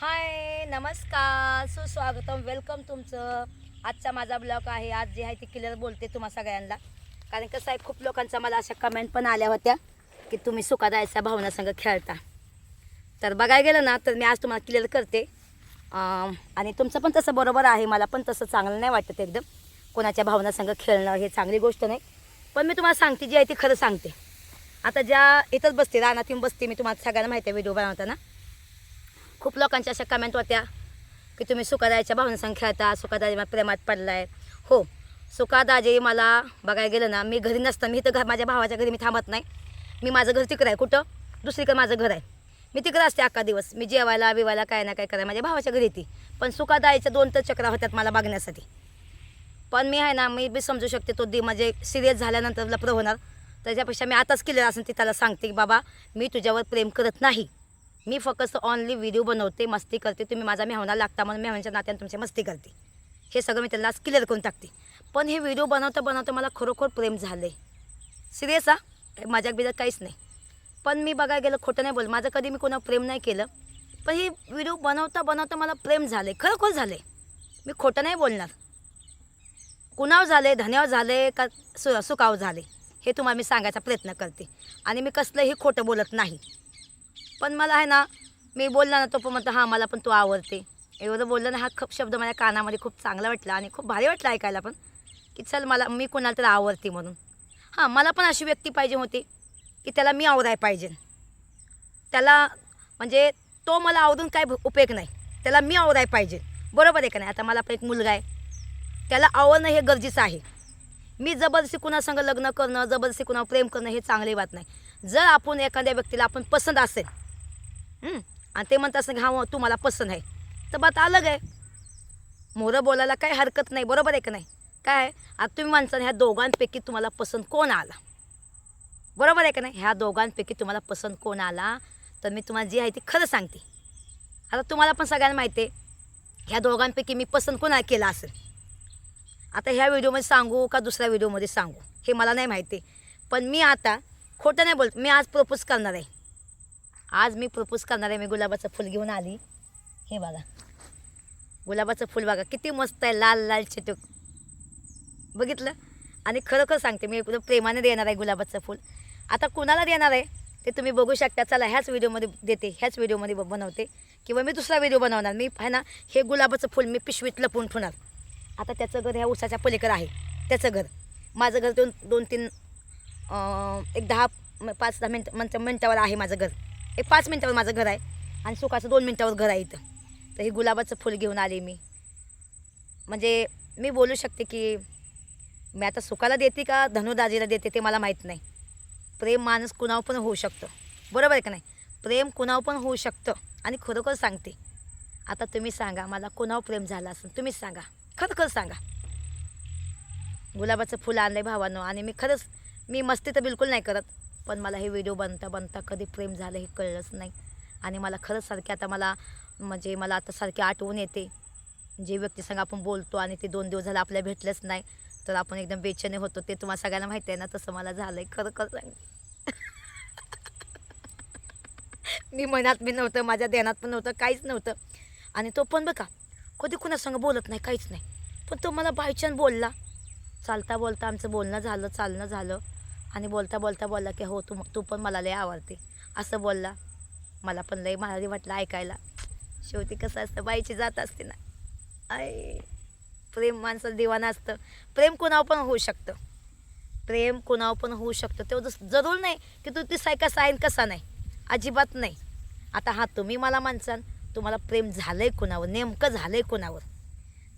हाय नमस्कार सुस्वागतम वेलकम तुमचं. आजचा माझा ब्लॉग आहे. आज जे आहे ते क्लिअर बोलते तुम्हा सगळ्यांना. कारण कसं आहे खूप लोकांचा मला अशा कमेंट पण आल्या होत्या की तुम्ही सुखादायच्या भावनासंग खेळता. तर बघायला गेलं ना तर मी आज तुम्हाला क्लिअर करते. आणि तुमचं पण तसं बरोबर आहे. मला पण तसं चांगलं नाही वाटत एकदम. कोणाच्या भावनासंग खेळणं हे चांगली गोष्ट नाही. पण मी तुम्हाला सांगते जी आहे ती खरं सांगते. आता ज्या इथंच बसते रानात येऊन बसते मी तुम्हाला सगळ्यांना माहिती आहे व्हिडिओ बनवताना. खूप लोकांच्या अशा कमेंट होत्या की तुम्ही सुखादायच्या भावनासंग खेळता सुखादाजी मला प्रेमात पडलाय. हो सुखादाजी मला बघायला गेलं ना मी घरी नसतं मी इथं घर माझ्या भावाच्या घरी मी थांबत नाही. मी माझं घर तिकडं आहे. कुठं? दुसरीकडे माझं घर आहे. मी तिकडं असते अख्खा दिवस. मी जेवायला बिवायला काय ना काय करायला. माझ्या भावाच्या घरी येते. पण सुखादाईच्या दोन तर चक्रा होत्यात मला बघण्यासाठी. पण मी आहे ना मी बी समजू शकते तो दि म्हणजे सिरियस झाल्यानंतर लपडं होणार. त्याच्यापेक्षा मी आताच केलेलं असं ती त्याला सांगते की बाबा मी तुझ्यावर प्रेम करत नाही. मी फक्त ऑनली व्हिडिओ बनवते मस्ती करते. तुम्ही माझा मेहना लागता म्हणून मेहनाच्या नात्याने तुमची मस्ती करते. हे सगळं मी त्यांना क्लिअर करून टाकते. पण हे व्हिडिओ बनवता बनवता मला खरोखर प्रेम झालं आहे सिरियस हा? माझ्या बिजाक काहीच नाही. पण मी बघायला गेलं खोटं नाही बोल माझं कधी मी कोणा प्रेम नाही केलं. पण हे व्हिडिओ बनवता बनवता मला प्रेम झालं आहे खरोखर झाले मी खोटं नाही बोलणार. कुणावर झाले धन्यावर झाले का सु सुखाव झाले हे तुम्हाला मी सांगायचा प्रयत्न करते. आणि मी कसलंही खोटं बोलत नाही. पण मला आहे ना मी बोलला ना तो पण म्हणतो हां मला पण तू आवडते. एवढं बोललं ना हा खूप शब्द माझ्या कानामध्ये खूप चांगला वाटला आणि खूप भारी वाटलं ऐकायला पण की चल मला मी कोणाला तर आवडते म्हणून. हां मला पण अशी व्यक्ती पाहिजे होती की त्याला मी आवडाय पाहिजे. त्याला म्हणजे तो मला आवडून काय उपयोग नाही. त्याला मी आवडाय पाहिजे. बरोबर आहे का नाही? आता मला पण एक मुलगा आहे. त्याला आवडणं हे गरजेचं आहे. मी जबरदस्ती कुणासंग लग्न करणं जबरदस्ती कुणावर प्रेम करणं हे चांगली बात नाही. जर आपण एखाद्या व्यक्तीला आपण पसंत असेल आणि ते म्हणतात असं की हा हो, तू मला पसंत आहे. तर बात अलग आहे. मोरं बोलायला काही हरकत नाही बरोबर आहे का नाही? काय आता तुम्ही माणसाने ह्या दोघांपैकी तुम्हाला पसंत कोण आला? बरोबर आहे का नाही? ह्या दोघांपैकी तुम्हाला पसंत कोण आला? तर मी तुम्हाला जी आहे ती खरं सांगते. आता तुम्हाला पण सगळ्यांना माहिती आहे ह्या दोघांपैकी मी पसंत कोणाला केला असेल? आता ह्या व्हिडिओमध्ये सांगू का दुसऱ्या व्हिडिओमध्ये सांगू? हे मला नाही माहिती. पण मी आता खोटं नाही बोलत मी आज प्रपोज करणार आहे. आज मी प्रपोज करणार आहे मी गुलाबाचं फुल घेऊन आली. हे बघा. गुलाबाचं फुल बघा किती मस्त आहे लाल लाल चिटूक. बघितलं? आणि खरोखर सांगते मी एकदम प्रेमाने देणार आहे गुलाबाचं फुल. आता कुणाला देणार आहे ते तुम्ही बघू शकता. चला ह्याच व्हिडिओमध्ये देते ह्याच व्हिडिओमध्ये बनवते. किंवा मी दुसरा व्हिडिओ बनवणार. मी आहे ना हे गुलाबाचं फुल मी पिशवीत लपवून ठेवणार. आता त्याचं घर ह्या उसाच्या पलीकडं आहे. त्याचं घर. माझं घर दोन दोन तीन एक दहा पाच दहा मिनटं मिनटं मिनटावर आहे माझं घर. एक पाच मिनटावर माझं घर आहे. आणि सुखाचं दोन मिनटावर घर आहे इथं. तर हे गुलाबाचं फुल घेऊन आले मी. म्हणजे मी बोलू शकते की मी आता सुखाला देते का धनुदाजीला देते ते मला माहीत नाही. प्रेम माणूस कुणावर पण होऊ शकतं. बरोबर आहे का नाही? प्रेम कुणावर पण होऊ शकतं. आणि खरोखर सांगते. आता तुम्ही सांगा मला कुणावर प्रेम झालं असेल तुम्हीच सांगा. खरखर सांगा. गुलाबाचं फुल आणलं आहे भावानं. आणि मी खरंच मी मस्ती तर बिलकुल नाही करत. पण मला हे व्हिडिओ बनता बनता कधी प्रेम झालं हे कळलंच नाही. आणि मला खरंच सारखे आता मला म्हणजे मला आता सारखी आठवून येते. जे व्यक्तीसंग आपण बोलतो आणि ते दोन दिवस झालं आपल्याला भेटलंच नाही तर आपण एकदम बेचने होतो. ते तुम्हाला सगळ्यांना माहिती आहे ना तसं मला झालं आहे खरं खरं सांग मी मनात बी नव्हतं माझ्या ध्यानात पण नव्हतं काहीच नव्हतं. आणि तो पण बघा कधी कुणासंग बोलत नाही काहीच नाही. पण तो मला बायचान बोलला. चालता बोलता आमचं बोलणं झालं चालणं झालं. आणि बोलता बोलता बोलला की हो तू तू पण मला लय आवडते. असं बोलला. मला पण लय मराठी वाटलं ऐकायला. शेवटी कसं असतं बाईची जात असते ना. आय प्रेम माणसाला दिवाना असतं. प्रेम कुणावर पण होऊ शकतं. प्रेम कुणावर पण होऊ शकतं. तेवढं जरूर नाही की तू ती सायका साईन कसा नाही. अजिबात नाही. आता हा तुम्ही मला माणसान तुम्हाला प्रेम झालं आहे कुणावर? नेमकं झालं आहे कुणावर?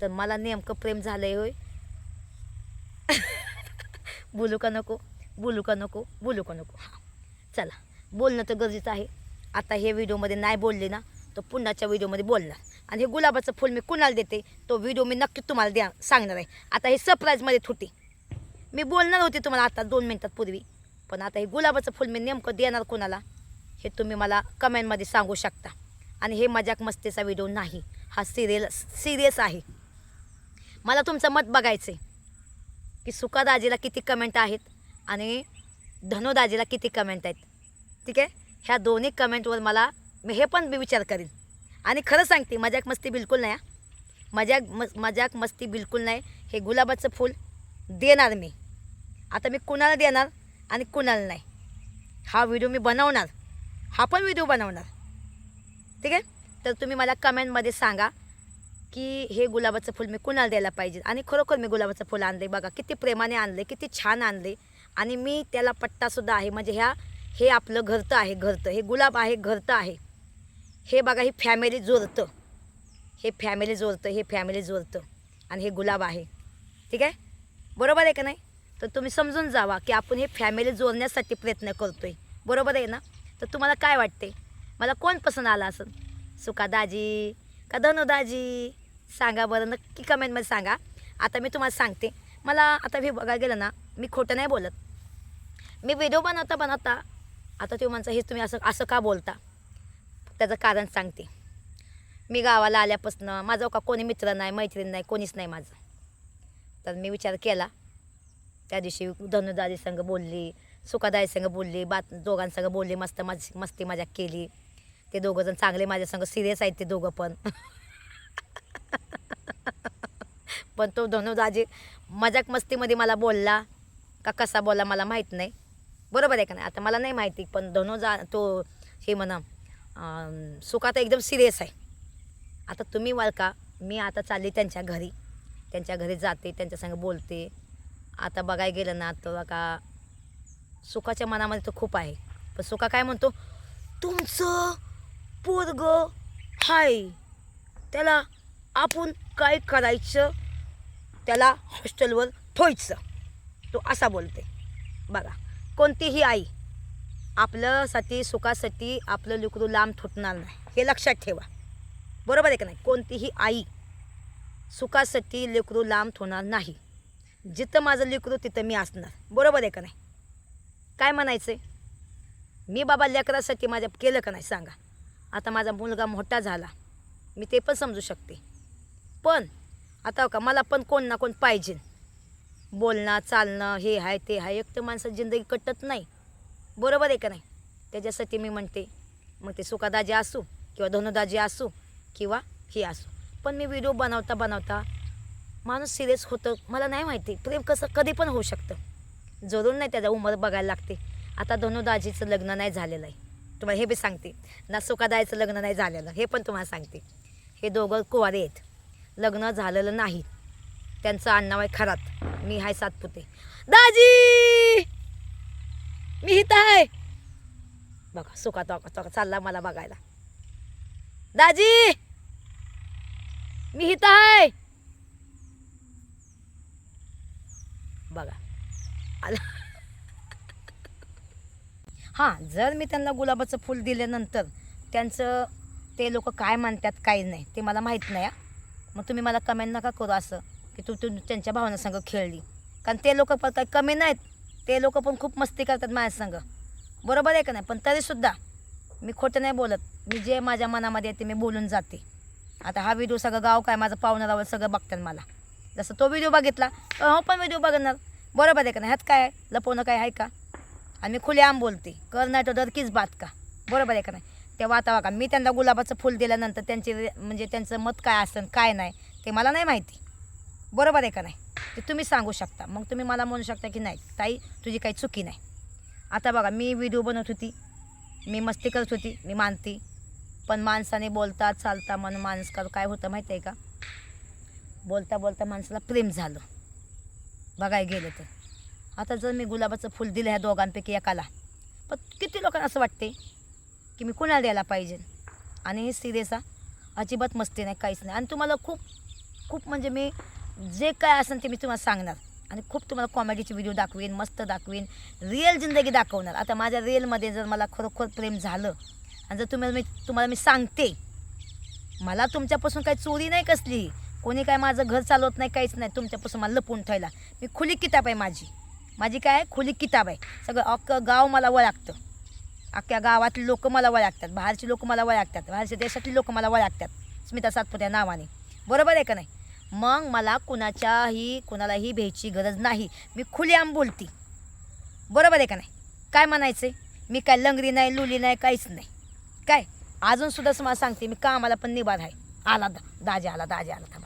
तर मला नेमकं प्रेम झालं आहे होय. बोलू का नको? बोलू का नको? बोलू का नको? हां. चला. बोलणं तर गरजेचं आहे. आता हे व्हिडिओमध्ये नाही बोलले ना तर पुन्हाच्या व्हिडिओमध्ये बोलणार. आणि हे गुलाबाचं फुल मी कुणाला देते तो व्हिडिओ मी नक्की तुम्हाला द्या सांगणार आहे. आता हे सरप्राईजमध्ये थोटी मी बोलणार होते तुम्हाला आता दोन मिनटात पूर्वी पण आता हे गुलाबाचं फुल मी नेमकं देणार कोणाला हे तुम्ही मला कमेंटमध्ये सांगू शकता. आणि हे मजाक मस्तीचा व्हिडिओ नाही. हा सिरियल सिरियस आहे. मला तुमचं मत बघायचं आहे की सुखादाजीला किती कमेंट आहेत? आणि धनुदाजीला किती कमेंट आहेत? ठीक आहे? ह्या दोन्ही कमेंटवर मला मी हे पण मी विचार करीन. आणि खरं सांगते मजाक मस्ती बिलकुल नाही मजाक मस मजाक मस्ती बिलकुल नाही. हे गुलाबाचं फूल देणार मी. आता मी कुणाला देणार आणि कुणाला नाही. हा व्हिडिओ मी बनवणार. हा पण व्हिडिओ बनवणार. ठीक आहे? तर तुम्ही मला कमेंटमध्ये सांगा की हे गुलाबाचं फूल मी कुणाला द्यायला पाहिजे? आणि खरोखर मी गुलाबाचं फूल आणले बघा किती प्रेमाने आणले किती छान आणले आणि मी त्याला पट्टासुद्धा आहे. म्हणजे ह्या हे आपलं घरतं आहे घरतं. हे गुलाब आहे घरतं आहे. हे बघा ही फॅमिली जोडतं. हे फॅमिली जोरतं हे फॅमिली जोरतं आणि हे गुलाब आहे. ठीक आहे? बरोबर आहे का नाही? तर तुम्ही समजून जावा की आपण हे फॅमिली जोडण्यासाठी प्रयत्न करतो आहे बरोबर आहे ना? तर तुम्हाला काय वाटते मला कोण पसंत आला असेल? सुका दाजी का धनु दाजी सांगा बरं. नक्की कमेंटमध्ये सांगा. आता मी तुम्हाला सांगते. मला आता हे बघायला गेलं ना मी खोटं नाही बोलत. मी व्हिडिओ बनवता बनवता आता तुम्ही म्हणता हे तुम्ही असं असं का बोलता? त्याचं कारण सांगते. मी गावाला आल्यापासून माझं का कोणी मित्र नाही मैत्रीण नाही कोणीच नाही माझं. तर मी विचार केला. त्या दिवशी धनुदारी संघ बोलली सुखादाई संग बोलली बात दोघांसंग बोलली मस्त मज मस्ती मजाक केली. ते दोघं जण चांगले माझ्यासंग सिरियस आहेत ते दोघं पण. पण तो धनुदाजी मजाक मस्तीमध्ये मला बोलला का कसा बोलला मला माहीत नाही. बरोबर आहे का नाही? आता मला नाही माहिती पण धनुजा तो हे म्हणा अं, सुखात एकदम सिरियस आहे. आता तुम्ही वाल का? मी आता चालली त्यांच्या घरी. त्यांच्या घरी जाते त्यांच्यासंग बोलते. आता बघायला गेलं ना तर का सुखाच्या मनामध्ये तर खूप आहे. पण सुखा काय म्हणतो? तुमचं पोरग हाय. त्याला आपण काय करायचं? त्याला हॉस्टेलवर ठोयचं तो असा बोलते. बघा. कोणतीही आई आपल्यासाठी सुखासाठी आपलं लेकरू लांब थुटणार नाही. हे लक्षात ठेवा. बरोबर आहे का नाही? कोणतीही आई सुखासाठी लेकरू लांब होणार नाही. जिथं माझं लेकरू तिथं मी असणार. बरोबर आहे का नाही? काय म्हणायचं आहे मी बाबा लेकरासाठी माझ्या केलं का नाही सांगा. आता माझा मुलगा मोठा झाला. मी ते पण समजू शकते. पण आता का मला पण कोण ना कोण पाहिजे. बोलणं चालणं हे आहे ते आहे एक तर माणसाची जिंदगी कटत नाही. बरोबर आहे का नाही? त्याच्यासाठी मी म्हणते मग ते सुखादाजी असू किंवा धनुदाजी असू किंवा हे असू. पण मी व्हिडिओ बनवता बनवता माणूस सिरियस होतं. मला नाही माहिती प्रेम कसं कधी पण होऊ शकतं. जरूर नाही त्याचा उमर बघायला लागते. आता धनुदाजीचं लग्न नाही झालेलं आहे. तुम्हाला हे बी सांगते. ना सुखादायचं लग्न नाही झालेलं हे पण तुम्हाला सांगते. हे दोघं कुवारे आहेत. लग्न झालेलं नाही. त्यांचं आडनाव आहे खरात. मी हाय सातपुते. दाजी! मी हित आहे. बघा सुका तोका तोका चालला मला बघायला. दाजी! मी हित आहे. बघा. आला. हां जर मी त्यांना गुलाबाचं फूल दिल्यानंतर त्यांचं ते लोक काय म्हणतात काय नाही. ते मला माहीत नाही हा. मग तुम्ही मला कमेंट नका करू असं. की तू तू त्यांच्या भावनासंग खेळली. कारण ते लोक पण काही कमी नाहीत. ते लोक पण खूप मस्ती करतात माझ्या संग. बरोबर आहे का नाही? पण तरीसुद्धा मी खोटं नाही बोलत. मी जे माझ्या मनामध्ये येते मी बोलून जाते. आता हा व्हिडिओ सगळं गाव काय माझं पाहुणारावर सगळं बघतात मला. जसं तो व्हिडिओ बघितला तर हो पण व्हिडिओ बघणार. बरोबर आहे का नाही? ह्यात काय आहे? लपवणं काय आहे का? आणि मी खुलेआम बोलते. कर नाही तो डरकीच बात का? बरोबर आहे का नाही? ते आता का मी त्यांना गुलाबाचं फुल दिल्यानंतर त्यांचे म्हणजे त्यांचं मत काय असेल काय नाही ते मला नाही माहिती. बरोबर आहे का नाही? ते तुम्ही सांगू शकता. मग तुम्ही मला म्हणू शकता की नाही ताई तुझी काही चुकी नाही. आता बघा मी व्हिडिओ बनवत होती. मी मस्ती करत होती. मी मानते. पण माणसाने बोलता चालता म्हणून माणूस का काय होतं माहिती आहे का? बोलता बोलता माणसाला प्रेम झालं. बघायला गेलं तर. आता जर मी गुलाबाचं फुल दिलं ह्या दोघांपैकी एकाला पण किती लोकांना असं वाटते की मी कुणाला द्यायला पाहिजे? आणि हे सिरियस अजिबात मस्ती नाही काहीच नाही. आणि तुम्हाला खूप खूप म्हणजे मी जे काय असेल ते मी तुम्हाला सांगणार. आणि खूप तुम्हाला कॉमेडीचे व्हिडिओ दाखवेन मस्त दाखवेन. रिअल जिंदगी दाखवणार. आता माझ्या रिअलमध्ये जर मला खरोखर प्रेम झालं आणि जर तुम्हाला मी तुम्हाला मी सांगते मला तुमच्यापासून काही चोरी नाही कसली. कोणी काय माझं घर चालवत नाही काहीच नाही. तुमच्यापासून मला लपून ठेवला. मी खुली किताब आहे माझी. माझी काय? आहे खुली किताब आहे. सगळं अख्खं गाव मला वळागतं. अख्ख्या गावातली लोक मला वळखतात बाहेरची लोक मला वळागतात. बाहेरच्या देशातली लोक मला वळागतात. स्मिता सातपुत्या नावाने. बरोबर आहे का नाही? मग मला कुणाच्याही कुणालाही भ्यायची गरज नाही. मी खुलेआम बोलती. बरोबर आहे का नाही? काय म्हणायचं मी काय लंगरी नाही लुली नाही काहीच नाही. काय? अजून मला सांगते मी कामाला पण निबाध आहे. आला दा दाजे आला दाजे आला थांबा.